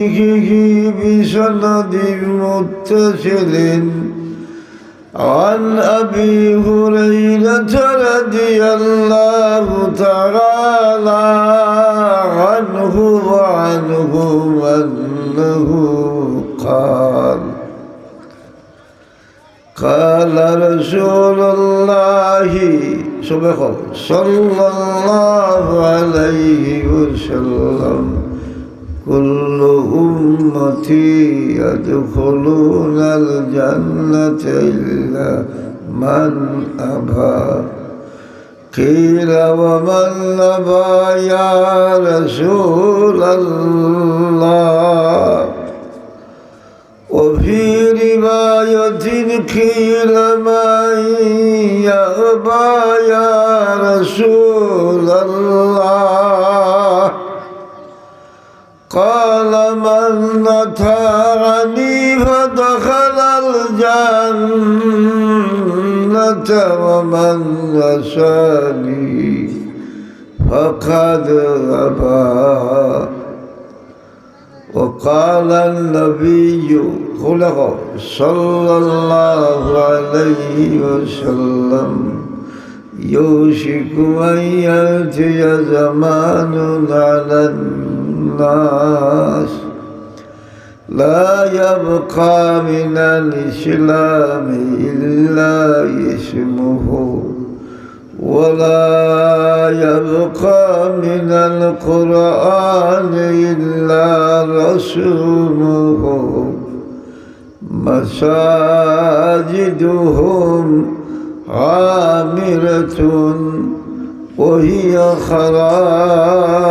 بسند متصل عن أبي هريرة رضي الله تعالى عنه وعنه أنه قال قال رسول الله صلى الله عليه وسلم كل أمتي يدخلون الجنة إلا من أبى قيل ومن أبى يا رسول الله وفي رواية قيل من يأبى يا رسول الله قال من أطاعني فدخل الجنة ومن عصاني فقد أبى وقال النبي خلق صلى الله عليه وسلم يوشك أن يأتي زمان على الناس لا يبقى من الإسلام إلا اسمه. ولا يبقى من القرآن إلا رسومه مساجدهم عامرة وهي خراب.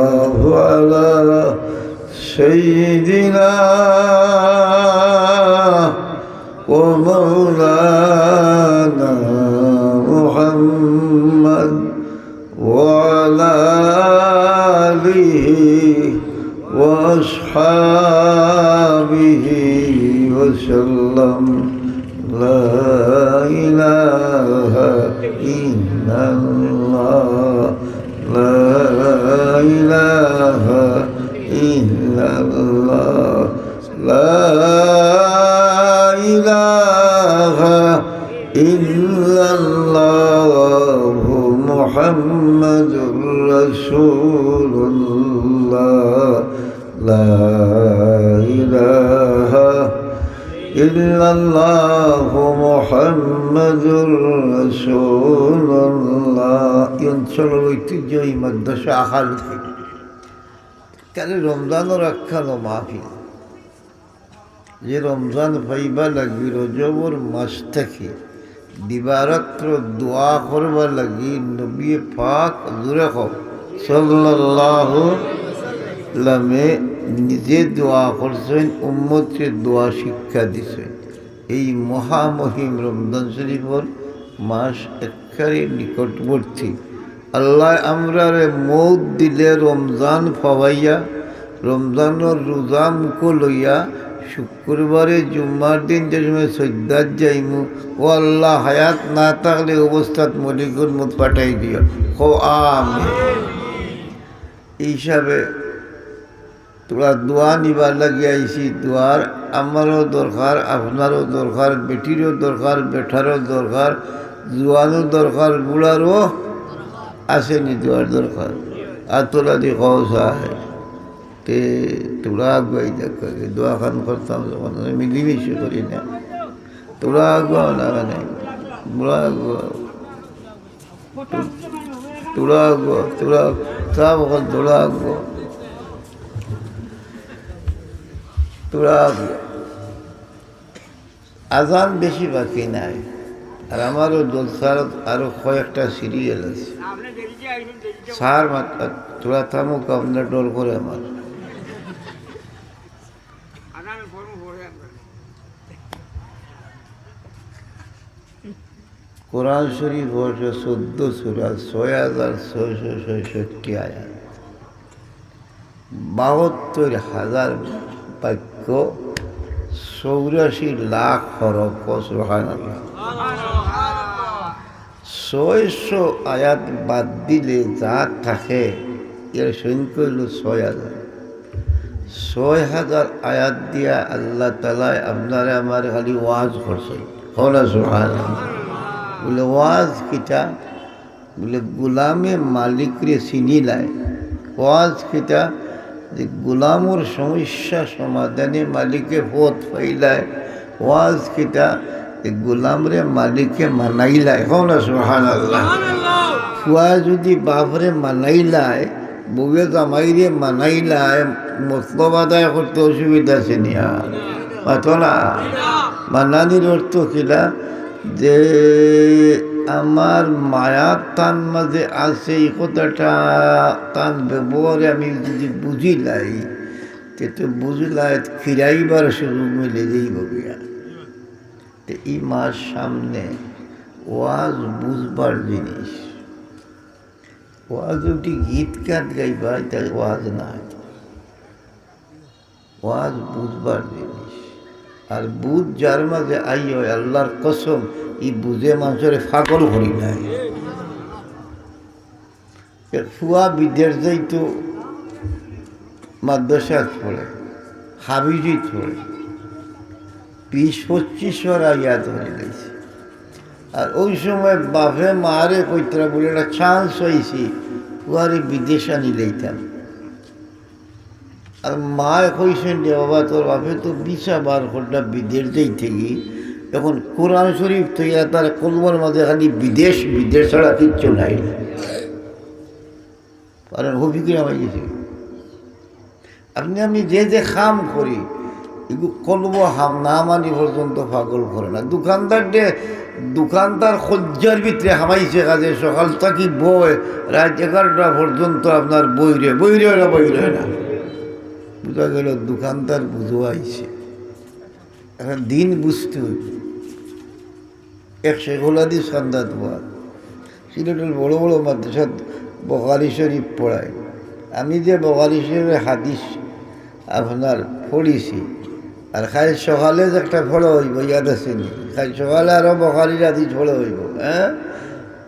سيدنا ومولانا محمد وعلى آله وأصحابه وسلم. لا إله إلا الله. إلا الله لا إله إلا الله محمد رسول الله. لا إله إلا الله محمد رسول الله. ينصر ويتجي مدشا خالد حكي কেন রমজানও রাখানো মাহফিল? যে রমজান পাইবা লাগি, রজবর মাস থেকে দিবারাত্র দোয়া করবা লাগি, নবী পাক দূরে সাল্লাহ নিজে দোয়া করছেন, উম্মতকে দোয়া শিক্ষা দিছেন। এই মহামহিম রমজান শরীফর মাস একেবারে নিকটবর্তী। আল্লাহ আমরা মৌত দিলে রমজান ফাওয়াইয়া, রমজানের রোজা মুখ লইয়া শুক্রবারে জুম্মার দিন যে সময় সৈদ্যাত যাইমু, ও আল্লাহ হায়াত না থাকলে অবস্থাত মলিকুর মুখ পাঠাই দিও। ও আমি এই হিসাবে তোরা দোয়া নিবার লাগি আইছি, দোয়ার আমারও দরকার, আপনারও দরকার, বেটিরও দরকার বেঠারও দরকার, জোয়ানও দরকার, বুড়ারও আসেনি দোয়ার দরকার। আর তোরা দি কৌশা তে তোরা আগুয়াই দেখ দোয়া খান করতাম যখন, আমি মিলিমিশে করি না। তোরা আগুয়াও না মানে বুড়া আগুয়া। তোরা আগুয়া, তোরা সব এখন তোরা আগুয়া। তোরা আজান বেশি বাকি নাই। আর আমারও জলসার আরও কয়েকটা সিরিয়াল আছে। সার তোরা থামুক আপনার ডর করে আমার। কোরআন শরীফ হচ্ছে চোদ্দ সুরা, ছয় হাজার ছয়শো ছয়ষট্টি আয়াত। বাহাত্তর হাজার বাক্য, চৌরাশি লাখ হরফ সোহান আল্লাহ ছয়শো আয়াত বাদ দিলে যা থাকে। এর সংখ্যা হল ছয় হাজার। ছয় হাজার আয়াত দিয়া আল্লাহ তালায় আপনারা আমার খালি ওয়াজ করছে। হলা সুহান বলে, ওয়াজ কিটা? বলে, গোলামে মালিকরে চিনি লাই ওয়াজ কিটা? যে গোলামর সমস্যা সমাধানে মালিকে পথ পাইলায়। ওয়াজ কিটা? গোলামরে মালিকে মানাইলায় হলা সুহান আল্লাহ ফুয়া যদি বাপরে মানাইলায় বউয়ে জামাইরে মানাইলায় মতলব আদায় করতে অসুবিধা আছে না মানানির অর্থ কিলা যে আমার মায়ার টান মাঝে আছে, এই কথাটা টান ব্যবহারে আমি যদি বুঝিলাই তে বুঝলাই ফিরাইবার সুযোগ মিলে যাইব গিয়া। তো এই মাস সামনে ওয়াজ বুঝবার জিনিস। ওয়াজ উঠি গীত গান গাইবা এটা ওয়াজ নাই। ওয়াজ বুঝবার জিনিস। আর বুধ যার মাঝে আই হয়, আল্লাহর কসম, ই বুঝে মানুষের ফাগল করি নাই। ফুয়া বিদেশ যাইতো মাদ্রাসাত পড়ে হাবিজিত পড়ে। বিশ পঁচিশশোর আয়াত হয়ে গেছে আর ওই সময় বাপে মারে কইতরা বলে, একটা চান্স হয়েছি ফুয়ারে বিদেশ আনি আর মা কইছেন যে, বাবা, তোর বাপে তো বিশা বার ঘণ্টা বিদেশ যাই থেকে এখন কোরআন শরীফ থেকে তার কলমার মাঝে খালি বিদেশ বিদেশ ছাড়া কিচ্ছু নাই। কারণ আমার গেছে। আপনি, আমি যে যে খাম করি কলব হাম না মানি পর্যন্ত পাগল করে না। দোকানদার যে দোকানদার সজ্জার ভিতরে হামাইছে কাজে, সকাল থাকি বই রাত এগারোটা পর্যন্ত আপনার বইরে বইরে না বইরে না। বোঝা গেল দোকানদার বুঝোয়াইছে। এখন দিন বুঝতে হইব। এক শেখোলা দি সন্ধ্যা তোমার সিলেটের বড় বড় মাদ্রাসাত বকালি শরীফ পড়ায়। আমি যে বকালি শরীফের হাদিস আপনার পড়িছি আর খাই সকালে যে একটা ফলো হইব ইয়াদ আসেনি খাই সকালে আরও বকালির রাতি ফলো হইব হ্যাঁ?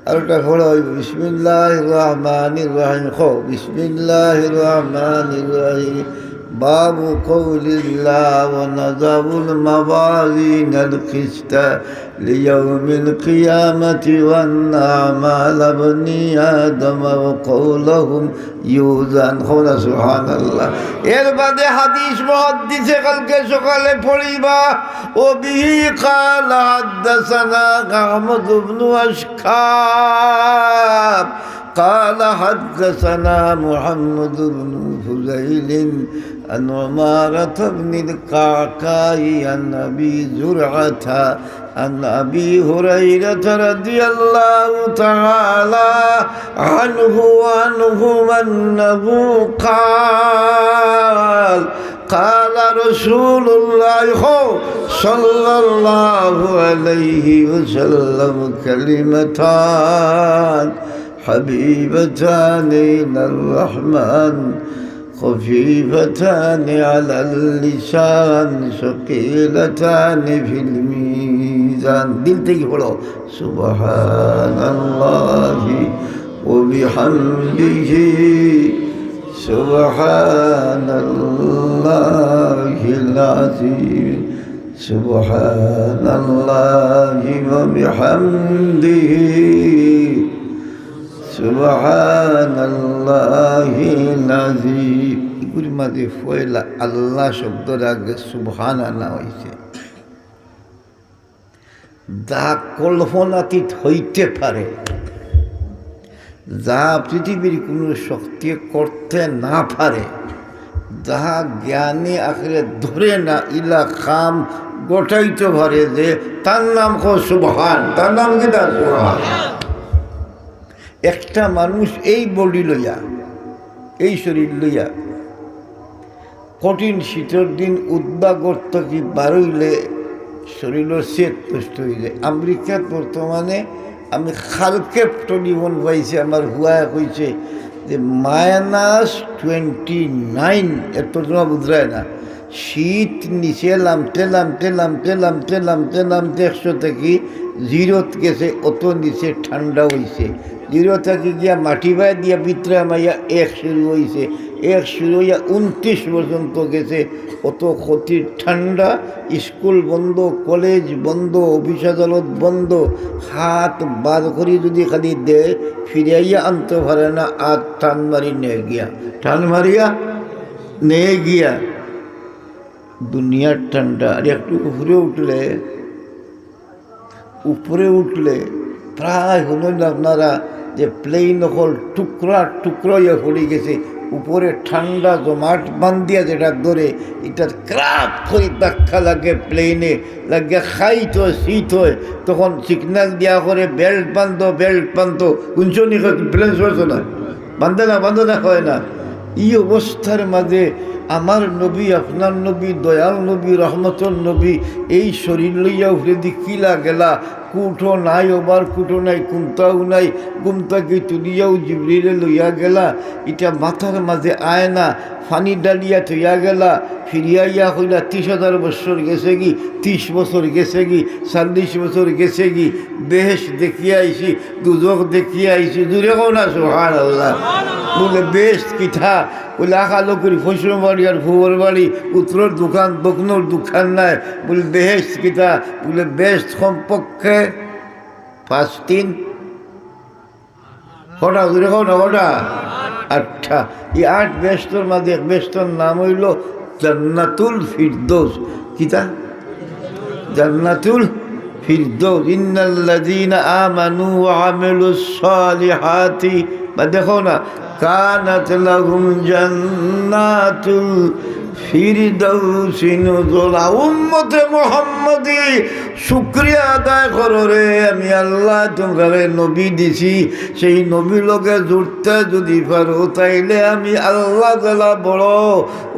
আর একটা ফলো হইব বিসমিল্লাহ রহমান রহিম। খো বিসমিল্লাহ রহমান রহিম। باب قول الله ونضع الموازين القسط ليوم القيامة وأن أعمال بني آدم وقولهم يوزن خلا سبحان الله এর বাদে হাদিস মুহাদ্দিসে কালকে সকালে পড়িবা ও বিহি قال حدثنا أحمد بن أشكاب قال حدثنا محمد بن فزيل عن عمارة بن القعقاع عن أبي زرعة عن أبي هريرة رضي الله تعالى عنه وعنهم أنه قال قال رسول الله صلى الله عليه وسلم كلمتان. حبيبتان إلى الرحمن خفيفتان على اللسان ثقيلتان في الميزان. دلتك تجي سبحان الله وبحمده. سبحان الله العظيم. سبحان الله وبحمده. এগুলির মাঝে ফয়লা, আল্লাহ শব্দের আগে সুবহান আনা হয়েছে যা কল্পনাতীত হইতে পারে, যা পৃথিবীর কোনো শক্তি করতে না পারে, যাহা জ্ঞানে আখরে ধরে না ইলা খাম গোটাইতে পারে যে, তার নাম কো সুবহান। তার নাম কি তার? সুবহান। একটা মানুষ এই বডি লইয়া, এই শরীর লইয়া কঠিন শীতের দিন উদ্বাগত কি বারইলে শরীরের সেত নষ্ট হয়ে যায়। আমেরিকাত বর্তমানে আমি খালকে টেলিফোন পাইছি, আমার হুয়া কইছে যে মাইনাস টোয়েন্টি নাইন, এত তোমার বুঝরায় না। শীত নিচে লামতে লামতে লামতে লামতে লামতে লামতে একশো থেকে জিরোত গেছে, অত নিচে ঠান্ডা হইছে। জিরো থেকে গিয়া মাটি বাই দিয়া ভিতরে মাইয়া এক শুরু হইছে। এক শুরু হইয়া উনত্রিশ পর্যন্ত গেছে। অত ক্ষতির ঠান্ডা, স্কুল বন্ধ, কলেজ বন্ধ, অফিস আদালত বন্ধ। হাত বার করি যদি খালি দেয়, ফিরাইয়া আনতে পারে না, আর টান মারি নিয়ে গিয়া। টান মারিয়া নিয়ে গিয়া দুনিয়ার ঠান্ডা, আর একটু উপরে উঠলে উপরে উঠলে প্রায় হলেন আপনারা যে প্লেন হল টুকরা টুকরা ইয়ে পড়ে গেছে। উপরে ঠান্ডা জমাট বান্ধিয়া যেটা ধরে, এটা ক্রাপ করে ধাক্কা লাগে প্লেনে লাগে খাইত হয় শীত হয়। তখন সিগন্যাল দেওয়া করে বেল্ট বান্ধো বেল্ট বান্ধো। কুঞ্চনি প্লেন চলছে না? বান্ধে না বান্ধে না, হয় না। এই অবস্থার মাঝে আমার নবী, আপনার নবী, দয়াল নবী রহমতর নবী, এই শরীর লইয়া উঠে দি কিলা গেলা কুঠো নাই ওবার কুঠো নাই, কুমতাও নাই গুমতাকে তুলিয়াও জিবরিলে লইয়া গেলা? এটা মাথার মাঝে আয় না, ফানি ডালিয়া থইয়া গেলা, ফিরিয়াইয়া হইলা ত্রিশ হাজার বছর গেছে কি, ত্রিশ বছর গেছে কি, চল্লিশ বছর গেছে কি বেহেস দেখিয়ে আইছি, দুজক দেখিয়ে আইছি দূরে কোন সোহান আল্লাহ বলে বেশ কিঠা বলে আখা লোকের ফসল বাড়ি আর ফুবর বাড়ি উত্তর দোকান দক্ষিণর দোকান নাই। বলে বেহেস কিঠা বলে বেশ কমপক্ষে পাঁচ, তিন, কটা দূরে কোন কটা? আচ্ছা এই আট বেস্তর মাঝে এক নাম হইল জান্নাতুল ফিরদোস। কিতা জান্নাতুল ফিরদৌস। ইন্নাল্লাযীনা আমানু ওয়া আমিলুস সালিহাতি। বা দেখো না কানাত লাহুম জান্নাতুল ফিরদৌসি নুজুলা। উম্মতে মুহাম্মদি, শুকরিয়া আদায় করো রে, আমি আল্লাহ তোমারে নবী দিছি। সেই নবী লোকে জুড়তে যদি পারো, তাইলে আমি আল্লাহ দেলা বড়,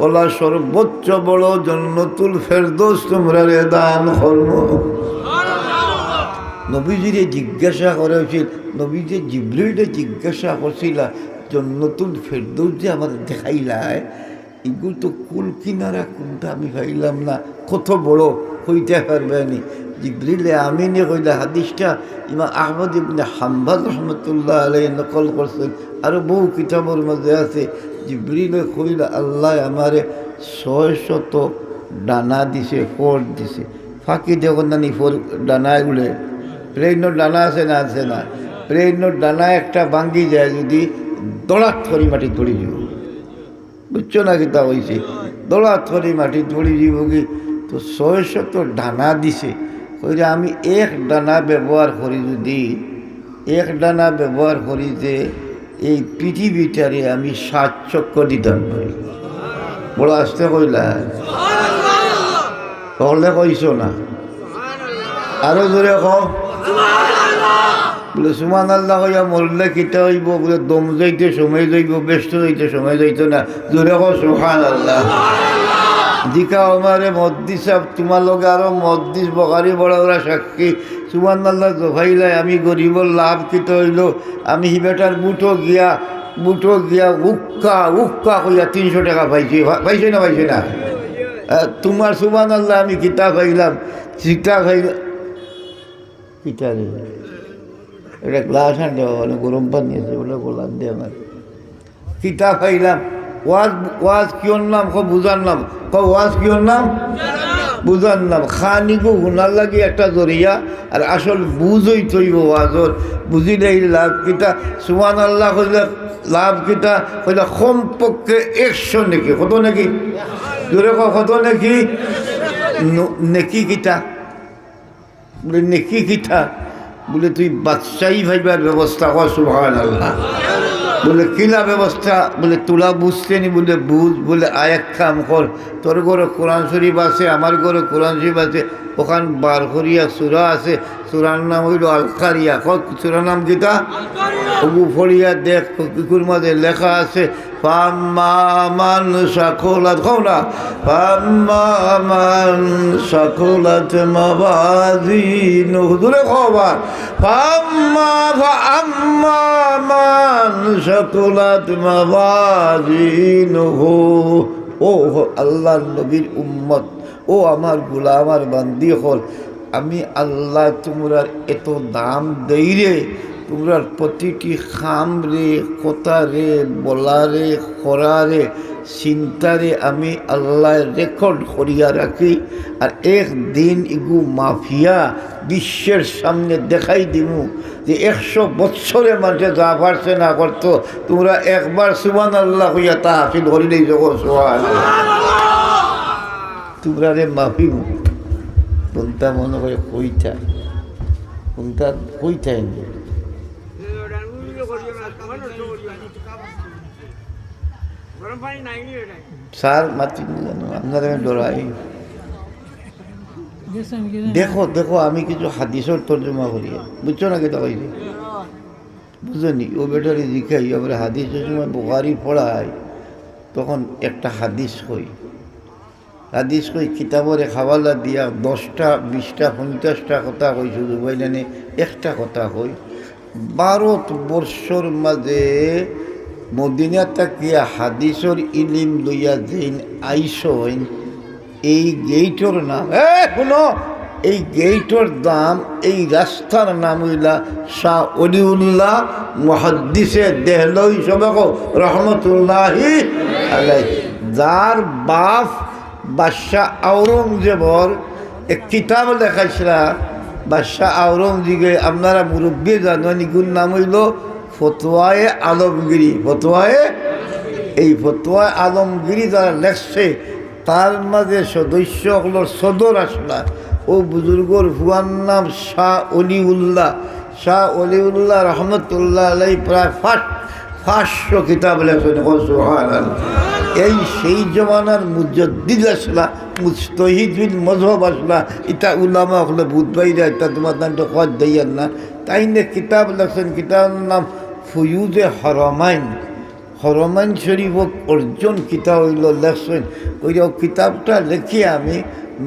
ওলা সর্বোচ্চ বড় জন্নতুল ফেরদৌস তোমরা রে দান কর্ম নবীজিরে জিজ্ঞাসা করা উচিত নবীজি জিব্রিলটা জিজ্ঞাসা করছিল জন্নতুল ফেরদৌস যে আমাদের দেখাইলায় এগুলো তো কুল কিনারা কোনটা আমি ভাইলাম না, কত বড় হইতে পারবে নি। জিব্রিলে আমিনে কইলা হাদিসটা ইমা আহমদ ইবনে হাম্বাদ রহমতুল্লাহ আলাই নকল করছেন আরও বহু কিতাবের মধ্যে আছে, জিব্রিলে কইলা, আল্লাহ আমারে ছয় শত ডানা দিছে ফোর দিছে। ফাঁকি দেখুন নানি, ফোর ডানাগুলো প্লেনের ডানা আছে না আছে না? প্লেনের ডানা একটা ভাঙ্গি যায় যদি দড়াত করি মাটি ধরি দিব। বুঝছ না কি তা হয়েছে দড়াত করি মাটি ধরি দিব কি? তো ছয় শত ডানা দিছে। কইলে আমি এক ডানা ব্যবহার করি যদি, এক ডানা ব্যবহার করি যে এই পৃথিবীটারে আমি সাত চক্র দিতাম পারি বড় আসতে কইলা। তাহলে কইছো না? আরও জোরে কও? বলে সুমান আল্লাহ হইয়া মরলে কিতা হইব? বলে, দম যাইতে সময় যাইব, ব্যস্ত যাইতে সময় যাইত না। জোরে কও সুহান আল্লাহ দিকা আমারে মদ্দি সাহেব তোমার লগে আরও মদ্দিস বকারি বড় ওরা সাক্ষী। সুমান আল্লাহ জোফাইলাই, আমি গরিবর লাভ কিত হইল? আমি হিবেটার বুটো গিয়া বুটো গিয়া উক্কা উক্কা কইয়া তিনশো টাকা পাইছি। পাইছি না পাইছি না? তোমার সুমান আল্লাহ আমি কিতা খাইলাম। চিতা খাইলাম কিতা এটা গ্লাস আনতে অনেক গরম পানি আছে বলে গোলাপ দিয়ে আমার কিতা খাইলাম। ওয়াজ ওয়াজ কিয়র নাম? ক বুঝার নাম? ক ওয়াজ কিয়র নাম? বুঝার নাম। খানিকু গুনার লাগি একটা জরিয়া, আর আসল বুঝই তৈব ওয়াজর। বুঝিলে লাভ কিতা সুমান আল্লাহ কইলে লাভ কিতা কইলে কমপক্ষে একশো নাকি। কত নাকি? জোরে কত নাকি? নেকি কিতা নেকি কিতা বলে তুই বাদশাহী ভাইবার ব্যবস্থা কর সুভান আল্লাহ বলে কিলা ব্যবস্থা? বলে তোলা বুঝতে নি বলে বুঝ। বলে আয়েক কাম কর তোর ঘরে কোরআন শরীফ আছে আমার ঘরে কোরআন শরীফ আছে ওখান বার করিয়া সুরা আছে সুরার নাম হইল আলকারিয়া। সুরার নাম গীতা ওগু ফড়িয়া দেখ কুকুর মাঝে লেখা আছে ফাম্মান সাকুলাত কও না ফাম্মান সাকুলাত মাবাজিনু দূরে খবর ফাম্মা ফাম্মা মান সাকুলাত মাবাজিনুহু ও আল্লাহর নবীর উম্মত। ও আমারগুলা আমার বান্দি হল। আমি আল্লাহ তোমরা এত দাম দেই রে। তোমরা প্রতিটি খাম রে কথা রে বলা রে খরা রে চিন্তারে আমি আল্লাহ রেকর্ড করিয়া রাখি আর একদিন ইগু মাফিয়া বিশ্বের সামনে দেখাই দিমু যে একশো বৎসরে মাঝে যা পারছে না করতো, তোমরা একবার সুবান আল্লাহ হইয়া তা হাফিল করিলেই জগৎ তোমরা রে মাফিমু কোনটা মনে করে কইটা কোনটা কইটাই নেই গরম পানি নাই নি এটা স্যার, মাতি জানো আপনারা ডরাই দেখো দেখো, আমি কিছু হাদিসের তর্জমা করি। বুঝছ না কেটা কইছি? বুঝলি ও বেটারি জিখাই আমরা হাদিসের সময় বুহারি পড়াই তখন একটা হাদিস কই। হাদিস কই, কিতাবরে খাওয়ালা দিয়া দশটা, বিশটা, পঞ্চাশটা কথা কই, শুধু বইলেনে একটা কথা কই। ভারত বর্ষর মাঝে মদিনা তাকিয়া হাদিসর ইলিম লইয়া যেইন আইসইন, এই গেইটর নাম এ, শুনো, এই গেইটর দাম, এই রাস্তার নাম হইলা শাহ অলিউল্লাহ মহাদ্দিসে দেহলই সবাক রহমতুল্লাহি যার বাপ বাদশাহ আওরঙ্গজেবর এক কিতাব লেখাইছিল, বাদশাহ আওরঙ্গজীবে আপনারা মুরব্বী জানেন ইগুর নাম হইল ফতোয়ায়ে আলমগিরি, ফতোয়ায়ে এই ফতোয়া আলমগিরি যারা লেখছে, তার মাঝে সদস্য সদর আসলা। ও বুজুর্গর ভুয়ার নাম শাহ অলিউল্লাহ। শাহ অলিউল্লাহ রহমতুল্লাহ আলাই প্রায় ফার্স্ট পাঁচশো কিতাব লেখেন এই সেই জমানার মুজদ্দিদ আসলা মুস্তহিদ বিন মজহব আসলা। ইটা উলামা হলে বুধ বাইরা, এটা তোমার নামটা কত দেয়ার না তাই না কিতাব লেখছেন কিতাবের নাম ফুয়ুজে হরমাইন। হরমাইন শরীফ অর্জন কিতাব হইল লেখছেন ওই কিতাবটা লেখি আমি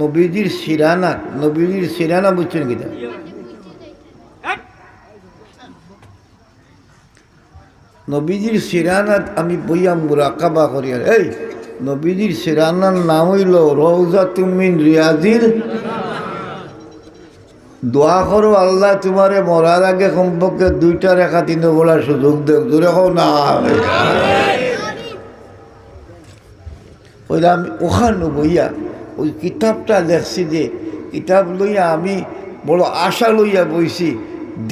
নবীজির সিরানা নবীজির সিরানা বুঝছেন কিতাব নবীজির সিরানাত আমি বইয়া মুরাকাবা করি। এই, নবীজির সিরানার নাম হইল রৌজা তুমিন রিয়াজিল দোয়া করো, আল্লাহ তোমারে মরার আগে কমপক্ষে দুইটা রেখা তিন বলার সুযোগ দেব দূরে হোক না। আমি ওখানে বইয়া, ওই কিতাবটা লেখছি যে, কিতাব লইয়া আমি বড় আশা লইয়া বইছি।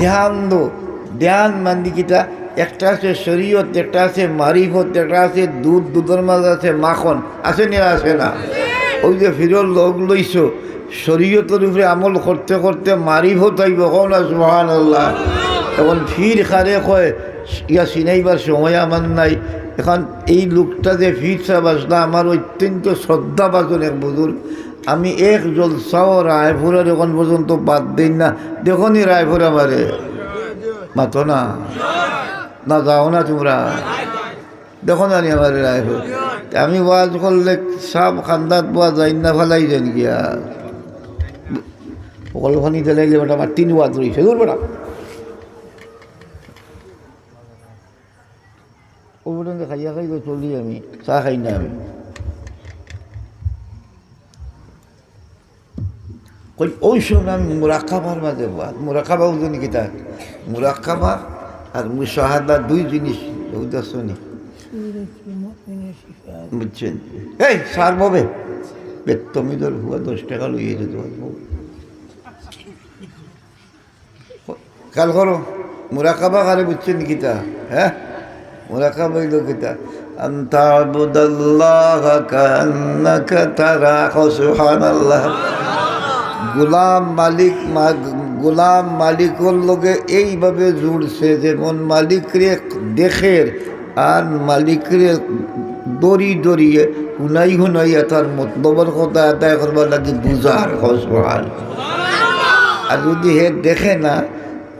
ধ্যান দো, ধ্যান মান্দি কিতা, একটা আছে শরীয়ত, একটা আছে মারিফত, একটা আছে দুধ, দুধের মাঝে আছে মাখন, আছে না আছে না? ওই যে ফিরল লোক লইছো, শরীয়তের উপরে আমল করতে করতে মারিফত হইব কোন সুহান আল্লাহ এখন ফির খারে কয়, ইয়া চিনাইবার সময় আমার নাই। এখন এই লোকটা যে ফির সাহেব আসলা, আমার অত্যন্ত শ্রদ্ধাভাজন এক বুজুর আমি এক জলসাও রায়পুরের এখন পর্যন্ত বাদ দিন না। দেখো নি রায়পুর আমারে। মাতো না। না যাও না তোমরা। দেখো না নি আমার রায়পুর। আমি ওয়াজ করলে সব খান্দাত পোৱা যায় না ফেলাই যেন গিয়া। সকলোখানি দিলাইলে বেটা, আমার তিন ওয়াজ রয়েছে দূর বেটা ওই পর্যন্ত খাইয়া খাই তো চলি আমি চাহ খাই না আমি। কই ওই সময় আমি মুরাকাবার মাঝে বাদ মুরাকাবা বুঝলি কি তার মুরাকাবা আর মুশাহাদা দুই জিনিস ওইটা শুনি বুঝছেন? এই, সার ববে বেতমিদর হুয়া দশ টাকা লইয়ে যেতে পারব কাল করো, মুরাকাবা কারে বুঝছেন কিতা? হ্যাঁ? মুরাকাবা হইল সুবহানাল্লাহ। গোলাম মালিক গোলাম মালিকর লগে এইভাবে জুড়ছে যেমন মালিকরে দেখের, আর মালিকরে দড়ি দড়িয়ে হুনাই হুনাইয়া তার মতলবর কথা আদায় করবার লাগে বুঝার হসবাল আর যদি হে দেখে না,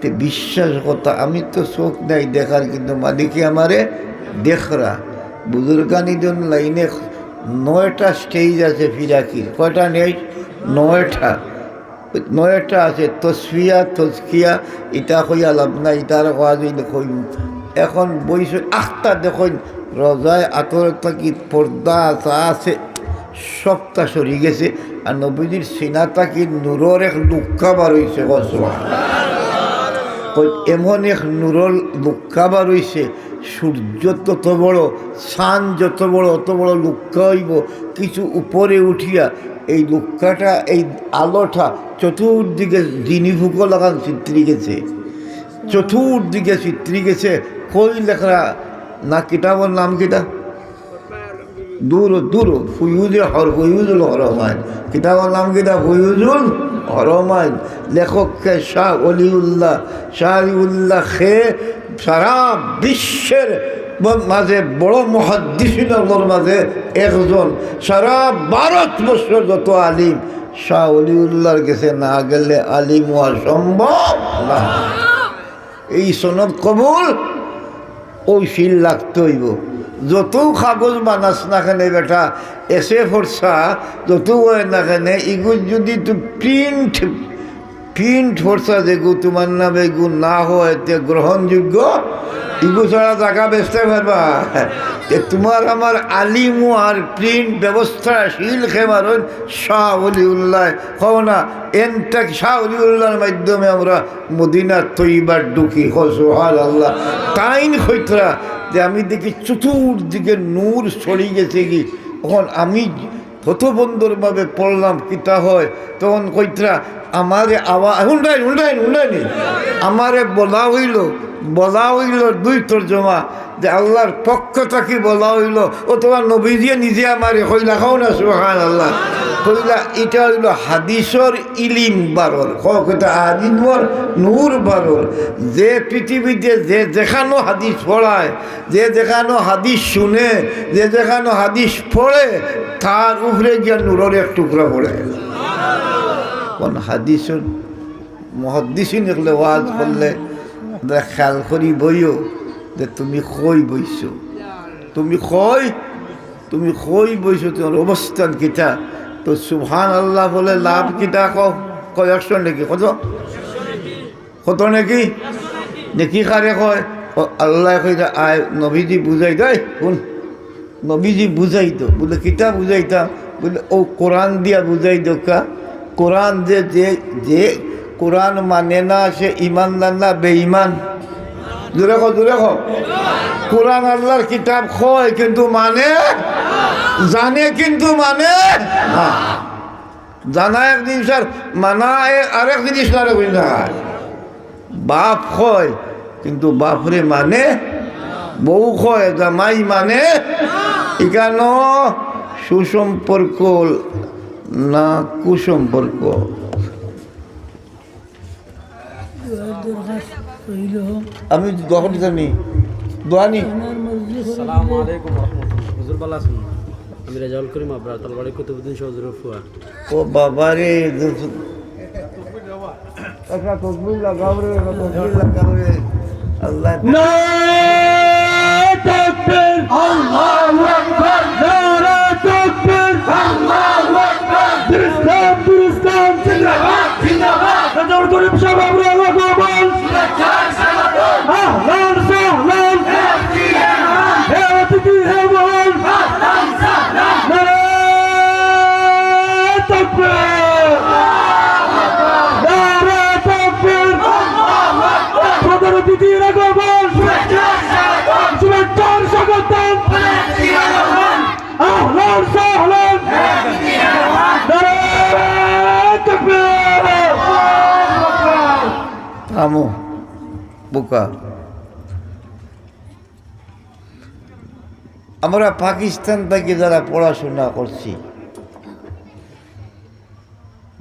তে বিশ্বাস কথা আমি তো চোখ নাই দেখার কিন্তু মালিকে আমারে দেখরা বুজুর্গানিজন লাইনে নয়টা স্টেজ আছে ফিরাকির কয়টা নেই? নয়টা। নয়টা আছে তসফিয়া তসকিয়া ইটা কইয়া লাভ না ইটার কাজ কই এখন বইস আখটা দেখুন রজায় আতর থাকি পর্দা আছে আছে সবটা সরি গেছে, আর নবীজির সিনা থাকি নূরের এক লুক্কা বার হয়েছে এমন এক নূরল লুক্কা বার হইছে, সূর্য তত বড় সান যত বড়, অত বড় লুক্কা হইব, কিছু উপরে উঠিয়া এই লুক্কাটা, এই আলোটা চতুর্দিকে জিনিভুক লাগান চিত্রি গেছে। চতুর্দিকে চিত্রি গেছে, কই লেখা না কিতাবর নাম কিতা? দূর দূর ফুয়ুজে হর ফুয়ুজুল হরমাইন। কিতাবের নাম কিতা? ফুয়ুজুল হরমাইন। লেখককে শাহ অলিউল্লাহ শাহ আলিউল্লাহ খে সারা বিশ্বের মাঝে বড় মহাদ্দিসিনগর মাঝে একজন, সারা ভারতবর্ষ যত আলিম, শাহ অলিউল্লাহর কাছে না গেলে আলিম হওয়া সম্ভব না। এই সনদ কবুল ওই শিল লাগতে হইব। যত কাগজ বানাস না কেনে বেটা, এসে ফোরসা যত না কেনে ইগুল যদি তুই প্রিন্ট প্রিন্ট ফরসা যেগু তোমার নামে এগু না হয় গ্রহণযোগ্য? ইগু ছাড়া টাকা বেচতে পারবা। তোমার আমার আলিম আর প্রিন্ট ব্যবস্থা শিল খেমারন শাহ অলিউল্লাহ হও না এনটেক শাহ অলিউল্লাহর মাধ্যমে আমরা মদিনা তৈবার ঢুকি হসোহাল আল্লাহ তাইন হইতরা যে আমি দেখি চতুর্দিকে নূর ছড়িয়ে গেছে কি? তখন আমি হতবন্দরভাবে পড়লাম কিতা হয়? তখন কইতরা আমারে আওয়াজ হুন্ডাই হুন্ডাই হুন্ডাই আমারে বলা হইল বলা হইল দুই তর্জমা, যে আল্লাহর পক্ষ থাকি বলা হইল, ও তোমার নবীজিয়ে নিজে আমারে কইলা খাও না সুহান আল্লাহ কইলা, এটা হইল হাদিসর ইলিম বারর কথা হাদিসর নূর বারর যে পৃথিবীতে যে যেখানো হাদিস পড়ায়, যে যেখানো হাদিস শুনে, যে যেখানো হাদিস পড়ে, তার উপরে গিয়া নূরের এক টুকরা পড়ে। কোন হাদিসর মহাদিসিন ওয়াজ করলে খেয়াল করি বইও যে তুমি কই বইছো? তুমি কই? তুমি কই বইছো? তোমার অবস্থান কিটা? তো সুবহান আল্লাহ বলে লাভ কিটা কয়, একশো নাকি? কত? কত নাকি? দেখি কারে কয়? আল্লাহ কই আয়, নবীজি বুঝাই দেয় শুন। নবীজি বুঝাই তো বলে কিতা বুঝাইতাম? বলে, ও কোরআন দিয়া বুঝাই দোকা কোরআন যে যে কোরআন মানে না সে ইমানদার না বেঈমান। দূরে কো দূরে কো কোরআন আল্লাহর কিতাব কয়, কিন্তু মানে? জানে, কিন্তু মানে? জানা এক জিনিস আর মানা আরেক জিনিস না না বাপ কয়, কিন্তু বাপরে মানে? বউ কয়, জামাই মানে? এখান সুসম্পর্ক না কুসম্পর্ক? আমি জানি আসসালামু আলাইকুম রহমতুল্লাহ। হুজুর ভালো আছেন? আমি রেজাউল করিম আবরার তলবাড়ি কুতুবুদ্দিন ফুয়া। ও বাবা রে একটা তসবির লাগাও রে একটা তসবির লাগাও রে। আল্লাহ oh ah, no ah. বোকা। আমরা পাকিস্তান থেকে যারা পড়াশোনা করছি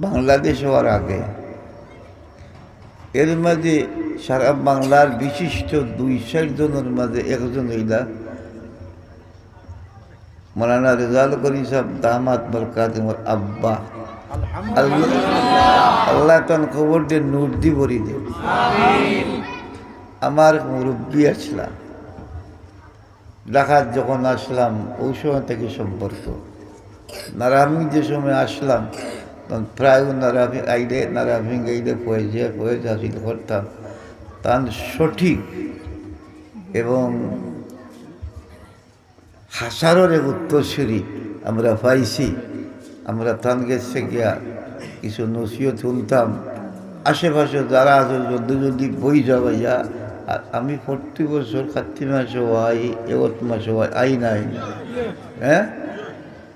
বাংলাদেশ হওয়ার আগে এর মাঝে সারা বাংলার বিশিষ্ট দুই চার জনের মাঝে একজন হইলা মৌলানা রেজাল করি সাহেব দামাত বরকাত আমার আব্বা। আল্লাহ আল্লাহ তান খবর দিয়ে নূর দি ভরি দে আমার মুরব্বী আসলাম। ঢাকার যখন আসলাম ওই সময় থেকে সম্পর্ক। নারামি যে সময় আসলাম, তখন প্রায় নারামি আইলে নারামি গাইলে পয়েছে পয়েজ হাসিল করতাম। তার সঠিক এবং হাসারোর এক উত্তরসূরি আমরা পাইছি। আমরা তান গেছে গিয়া কিছু নসিও তুলতাম আশেপাশে যারা আছে যদি যদি বই যাবাইয়া আমি প্রতি বছর কার্তিক মাসে আই এগত মাসে না আই না হ্যাঁ?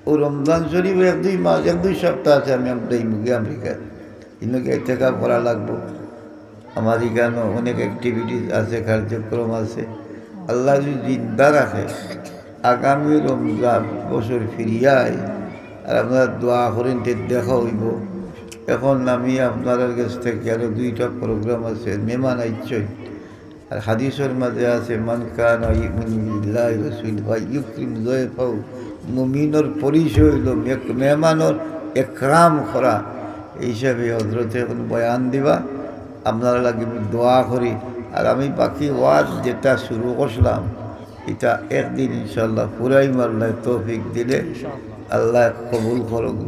ও রমজান শরীফ এক দুই মাস, এক দুই সপ্তাহ আছে আমি আমরা এই মুখে আমেরিকায়। ইন্নকে থেকে করা লাগবো। আমার এখানে অনেক অ্যাক্টিভিটিস আছে, কার্যক্রম আছে। আল্লাহ যদি জিন্দা রাখে, আগামী রমজান বছর ফিরিয়ায় আর আপনারা দোয়া করেন দেখা হইব। এখন আমি আপনাদের কাছ থেকে আরও দুইটা প্রোগ্রাম আছে, মেহমান আইচই আর হাদিসের মাঝে আছে, মান কান ইউক্রিম জয় পাও মুমিনর পরিচয় হইল মেহমানর একরাম করা। হিসাবে হজরতে এখন বয়ান দিবা, আপনারা লাগে দোয়া করি। আর আমি বাকি ওয়াজ যেটা শুরু করলাম এটা একদিন ইনশাল্লাহ পুরাই মাল্লায় তৌফিক দিলে আল্লাহ কবুল করুক।